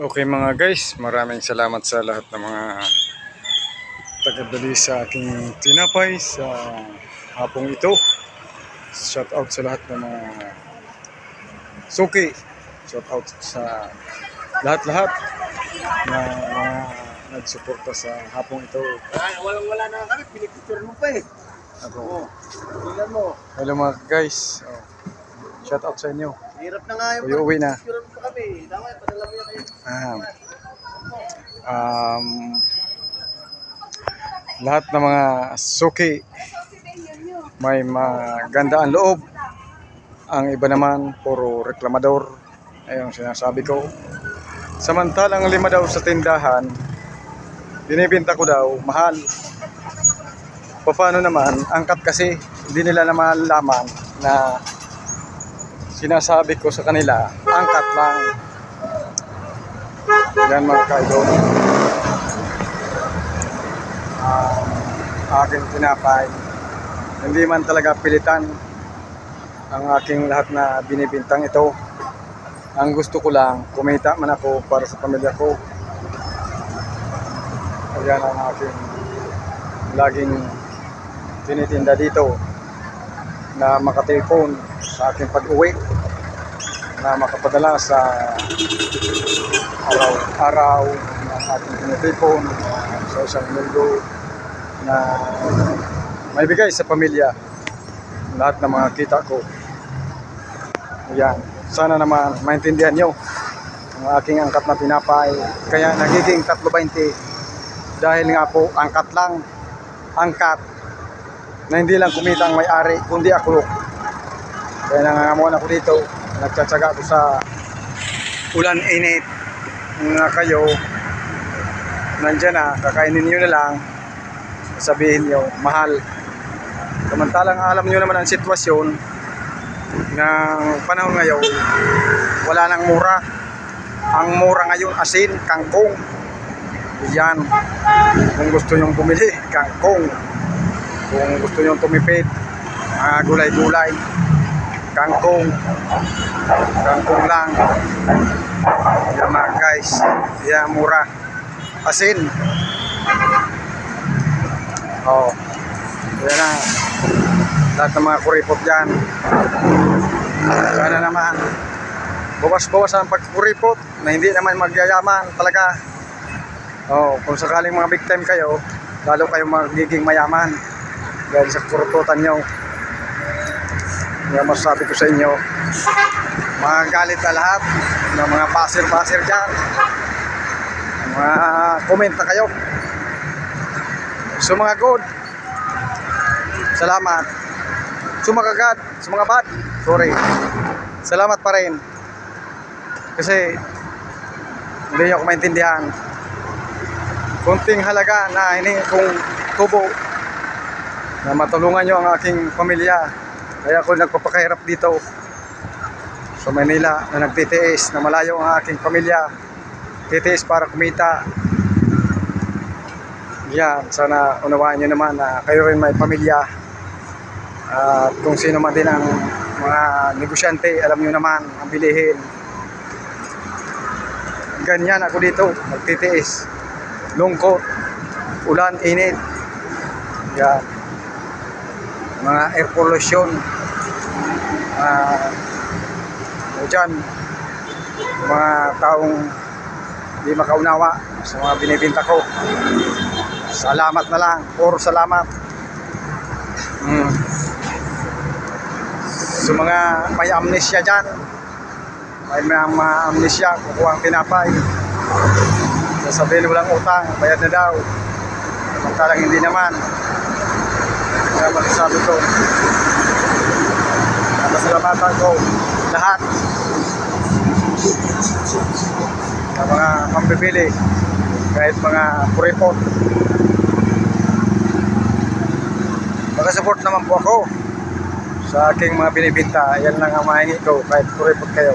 Okay mga guys, maraming salamat sa lahat ng mga tagadali sa aking tinapay sa hapong ito. Shout out sa lahat ng mga suki. Shout out sa lahat-lahat na mga nagsuporta sa hapong ito. Walang wala na kami, pinicture mo pa eh. Ako. Oh, mo. Hello mga guys. Oh. Shout out sa inyo. Hirap na nga yung Uy, uwi na. pa kami. Tama, padala mo yan kayo. Ah. Um, lahat ng mga suki may maganda ang loob. Ang iba naman, puro reklamador. Ayun sinasabi ko. Samantalang lima daw sa tindahan, binibenta ko daw, mahal. Paano naman, angkat kasi, hindi nila na malalaman na sinasabi ko sa kanila, angkat lang. Yan mga kaidol. Ah, aking tinapay. Hindi man talaga pilitan ang aking lahat na binibintang ito. Ang gusto ko lang, kumita man ako para sa pamilya ko. Ayan ang aking laging tinitinda dito na makatipon sa aking pag-uwi na makapadala sa araw-araw ng ating tinitipon sa isang mundo na may bigay sa pamilya lahat ng mga kita ko. Ayan. Sana naman maintindihan nyo ang aking angkat na tinapay. Kaya nagiging 3.20 dahil nga po angkat lang. Angkat na hindi lang kumita ang may-ari kundi ako. Kaya nangangamuan ako dito. Nagtsatsaga ako sa ulan init. Nga kayo nandyan na, kakainin nyo na lang sabihin nyo, mahal. Samantalang alam nyo naman ang sitwasyon ng panahon ngayon wala nang mura. Ang mura ngayon asin, kangkong. Yan. Kung gusto nyong bumili, kangkong. Kung gusto nyong tumipid mga gulay-gulay kangkong. Kangkong lang. Yan mga guys. Yan mura. Asin. Oh. Yan na. Lahat ng mga kuripot dyan. Sana naman. Bawas-bawas ang pagkuripot na hindi naman magyayaman talaga. Oh kung sakaling mga big time kayo lalo kayo magiging mayaman dahil sa kuruputan nyo yan masasabi ko sa inyo mga galit na lahat ng mga pasir-pasir dyan. Mga comment na kayo. So mga good salamat. Sumakagat sa mga bad sorry. Salamat pa rin. Kasi hindi nyo ako maintindihan. Kunting halaga na hiningi kong tubo na matulungan nyo ang aking pamilya kaya ako nagpapakahirap dito. Sa Manila na nagtitiis na malayo ang aking pamilya. Titiis para kumita. Yan sana unawaan nyo naman na kayo rin may pamilya. At kung sino man din ang mga negosyante alam nyo naman ang bilihin. Ganyan ako dito nagtitiis. Lungkot ulan, init. Yan mga air pollution uh, dyan mga taong di makaunawa sa mga binibinta ko. Salamat na lang puro salamat. Mm. sa mga may amnesia dyan may mga, amnesia kukuha ang tinapay sasabihin walang utang bayad na daw. Samantalang hindi naman kaya masasabi ko pasalamatan ko lahat ng mga pambibili kahit mga kuripot makasupport naman po ako sa aking mga binibinta. Yan lang ang mahingi ko kahit kuripot kayo.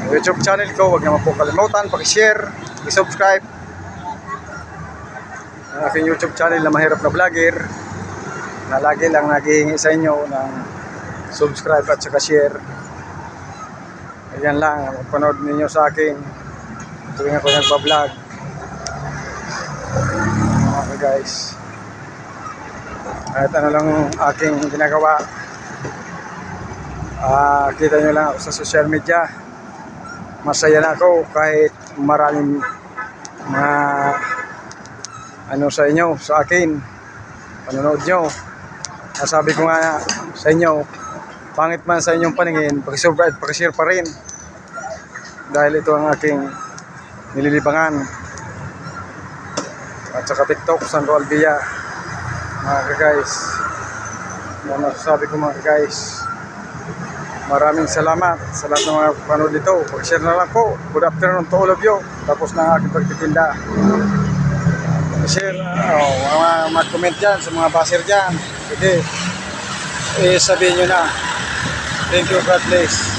Ang youtube channel ko huwag naman po kalimutan pag-share i-subscribe ang aking youtube channel na mahirap na vlogger na lagi lang naghihingi sa inyo ng subscribe at saka share Yan lang, panood ninyo sa akin. Tuwing ako nagbablog. Okay guys. Kahit ano lang aking ginagawa. Ah, kita nyo lang ako sa social media. Masaya na ako kahit maraming mga ano sa inyo, sa akin. Panonood nyo. Nasabi ko nga sa inyo, pangit man sa inyong paningin, pakisubscribe at pakishare pa rin. Dahil ito ang aking nililibangan. At saka TikTok, Sandro Albia. Mga guys. Yan ang sabi ko mga guys. Maraming salamat sa lahat ng mga panood dito. Pag-share na lang po. Good afternoon to all of you. Tapos na ang aking pagtitinda. Share, oh, mga mag-comment dyan sa mga baser dyan. Sige. Eh, sabihin nyo na. Thank you, God bless.